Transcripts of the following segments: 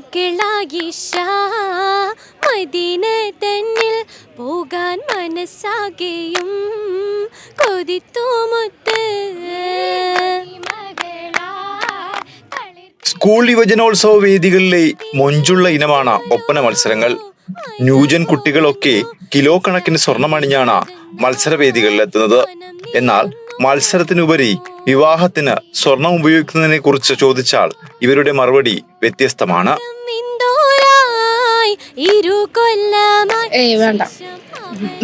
മകളായിഷ Medina തന്നിൽ പോകാൻ മനസ്സാകെയും കൊതിത്തു മുത്ത്. സ്കൂൾ യുവജനോത്സവ വേദികളിലെ മൊഞ്ചുള്ള ഇനമാണ് ഒപ്പന മത്സരങ്ങൾ. ന്യൂജൻ കുട്ടികളൊക്കെ കിലോ കണക്കിന് സ്വർണമണിഞ്ഞാണ് മത്സരവേദികളിൽ എത്തുന്നത് എന്നാൽ മത്സരത്തിനുപരി വിവാഹത്തിന് സ്വർണം ഉപയോഗിക്കുന്നതിനെ കുറിച്ച് ചോദിച്ചാൽ ഇവരുടെ മറുപടി വ്യത്യസ്തമാണ്. ഏയ് വേണ്ട.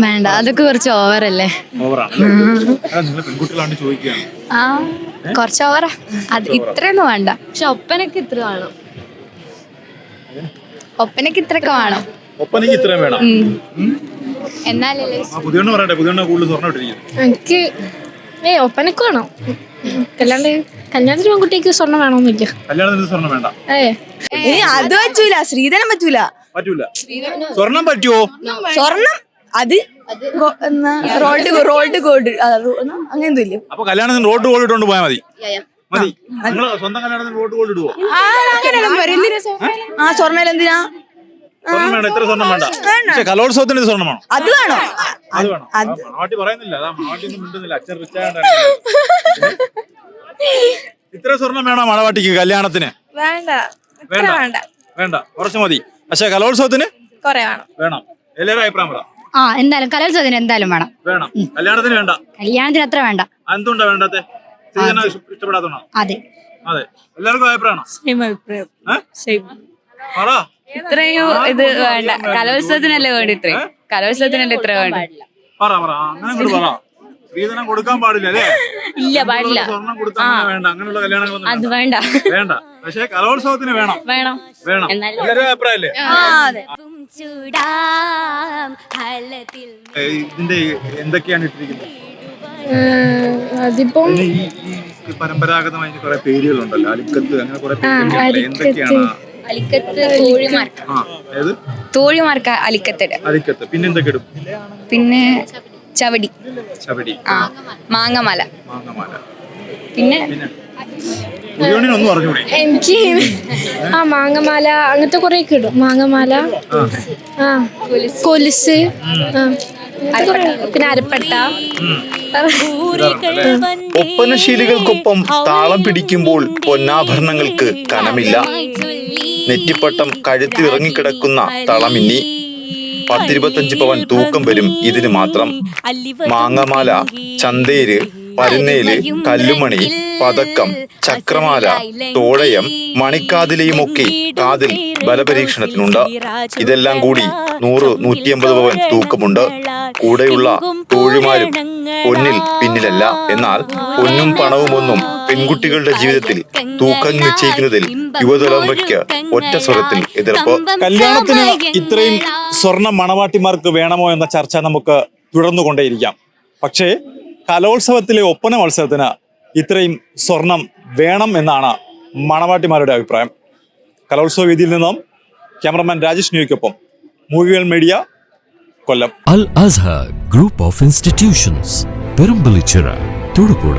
വേണ്ട അതൊക്കെ കുറച്ച് ഓവറല്ലേ പെൺകുട്ടികളാണ് ചോദിക്കുകയാണ് ആ കുറച്ച് ഓവറാ അത് ഇത്രയൊന്നും വേണ്ട. പക്ഷെ ഒപ്പനക്ക് ഇത്ര വേണം. ഒപ്പനക്ക് ഇത്രയൊക്കെ വേണം. ഒപ്പനക്ക് ഇത്രയും വേണം. എന്നാലല്ലേ? ആ പുതിയ പറയട്ടെ. പുതിയ കൂടുതൽ സ്വർണം ഇട്ടിരിക്കുന്നു. എനിക്ക് ഏയ് ഒപ്പനക്ക് വേണം അല്ലാണ്ട് കല്യാണത്തിന് പെൺകുട്ടിക്ക് സ്വർണം വേണമെന്നില്ല കല്യാണത്തിന് സ്വർണം വേണ്ട. ഏ. ഏ അത് പറ്റൂല. ശ്രീധരൻ പറ്റൂല. പറ്റൂല. സ്വർണം പറ്റുമോ സ്വർണം അത് ഗോ- എന്നാ റോൾഡ് ഗോ- റോൾഡ് ഗോൾഡ് അങ്ങനെ എന്തോ ഇല്ലേ. അപ്പൊ കല്യാണത്തിന് റോഡ് ഗോൾഡ് ഇട്ടുകൊണ്ട് പോയാൽ മതി. മതി. നിങ്ങൾ സ്വന്തം കല്യാണത്തിന് റോഡ് ഗോൾഡ് ഇടുവോ? ആ, പോരെ. എന്തിനാ സ്വർണം? ആ സ്വർണം എന്തിനാ സ്വർണം വേണ്ട ഇത്ര സ്വർണം വേണ്ട. പക്ഷെ കലോത്സവത്തിന് ഇത് സ്വർണം വേണം. അത് വേണോ. അത് വേണം. ആ, മണവാട്ടി പറയുന്നില്ല. അതാ മണവാട്ടി ഒന്നും മിണ്ടുന്നില്ല. അച്ഛൻ റിച്ച് ഇത്ര സ്വർണം വേണോ മണവാട്ടിക്ക് കല്യാണത്തിന്? വേണ്ട. വേണ്ട. വേണ്ട. കുറച്ച് മതി. പക്ഷെ കലോത്സവത്തിന്? കൊറേ വേണം. വേണം. എല്ലാവരും അഭിപ്രായം പറ. ആ എന്തായാലും കലോത്സവത്തിന് എന്തായാലും വേണം. വേണം. കല്യാണത്തിന് വേണ്ട. കല്യാണത്തിന് അത്ര വേണ്ട. എന്തുകൊണ്ടാ വേണ്ടത്തെ? സ്ത്രീധനം ഇഷ്ട- ഇഷ്ടപ്പെടാത്തോണോ അതെ. അതെ. എല്ലാവർക്കും അഭിപ്രായമാണോ? സെയിം അഭിപ്രായം. ഏ? സെയിം പറ. ഇത്രയും ഇത് വേണ്ട. കലോത്സവത്തിനല്ലേ വേണ്ടി ഇത്രയും കലോത്സവത്തിനല്ലേ ഇത്ര വേണ്ട പറ പറ. അങ്ങനെ അങ്ങോട്ട് പറ. സ്ത്രീധനം കൊടുക്കാൻ പാടില്ല അല്ലേ? ഇല്ല പാടില്ല. സ്വർണം കൊടുത്താൽ അങ്ങനെ വേണ്ട. അങ്ങനെയുള്ള കല്യാണങ്ങളൊന്നും അത് വേണ്ട. വേണ്ട. വേണ്ട. പക്ഷെ കലോത്സവത്തിന് വേണം. വേണം. വേണം. അഭിപ്രായല്ലേ ഇതിന്റെ എന്തൊക്കെയാണ് ഇട്ടിരിക്കുന്നത്? അതിപ്പം പരമ്പരാഗതമായി കുറെ പേരുകളുണ്ടല്ലോ. അലിക്കത്ത് അങ്ങനെ കുറെ പേരുകളുണ്ട് എന്തൊക്കെയാണ് അലിക്കത്ത് തോഴിമാർക്ക് അലിക്കത്തിട് അലിക്കത്ത്. പിന്നെ എന്തൊക്കെ ഇടും? പിന്നെ ചവടി. ചവടി. ആ മാങ്ങമല. മാങ്ങമാല. പിന്നെ? പിന്നെ? പുതിയോണിനൊന്നും അറിഞ്ഞൂടെ? എനിക്ക് ആ മാങ്ങമാല അങ്ങനത്തെ കുറെ കിടും ഇടും. മാങ്ങമാല ആ. കൊലുസ് ആ. അങ്ങനത്തെ കുറേ. പിന്നെ അരപ്പട്ട. ഒപ്പനശീലികൾക്കൊപ്പം താളം പിടിക്കുമ്പോൾ പൊന്നാഭരണങ്ങൾക്ക് കനമില്ല. നെറ്റിപ്പട്ടം കഴുത്തിൽ ഇറങ്ങിക്കിടക്കുന്ന തളമിന്നി. പത്തിരുപത്തഞ്ച് പവൻ തൂക്കം വരും. ഇതിന് മാത്രം മാങ്ങമാല ചന്തേര് പരുന്നേൽ കല്ലുമണി പതക്കം ചക്രമാല തോഴയം മണിക്കാതിലയുമൊക്കെ കാതിൽ ബലപരീക്ഷണത്തിനുണ്ട്. ഇതെല്ലാം കൂടി നൂറ് നൂറ്റിയമ്പത് പവൻ തൂക്കമുണ്ട്. കൂടെയുള്ള തോഴിമാരും പൊന്നിൽ പിന്നിലല്ല. എന്നാൽ പൊന്നും പണവും ഒന്നും പെൺകുട്ടികളുടെ ജീവിതത്തിൽ തൂക്കം നിശ്ചയിക്കുന്നതിൽ യുവതലമുറയ്ക്ക് ഒറ്റ സ്വരത്തിൽ എതിർപ്പ് കല്യാണത്തിന് ഇത്രയും സ്വർണ മണവാട്ടിമാർക്ക് വേണമോ എന്ന ചർച്ച നമുക്ക് തുടർന്നുകൊണ്ടേയിരിക്കാം. പക്ഷേ കലോത്സവത്തിലെ ഒപ്പന മത്സരത്തിന് ഇത്രയും സ്വർണം വേണം എന്നാണ് മണവാട്ടിമാരുടെ അഭിപ്രായം. കലോത്സവ വേദിയിൽ നിന്നും ക്യാമറമാൻ രാജേഷ് ന്യൂയ്ക്കൊപ്പം മൂവികൾ media Kollam. Al Azha group of institutions Perumbalichira Thodupuzha.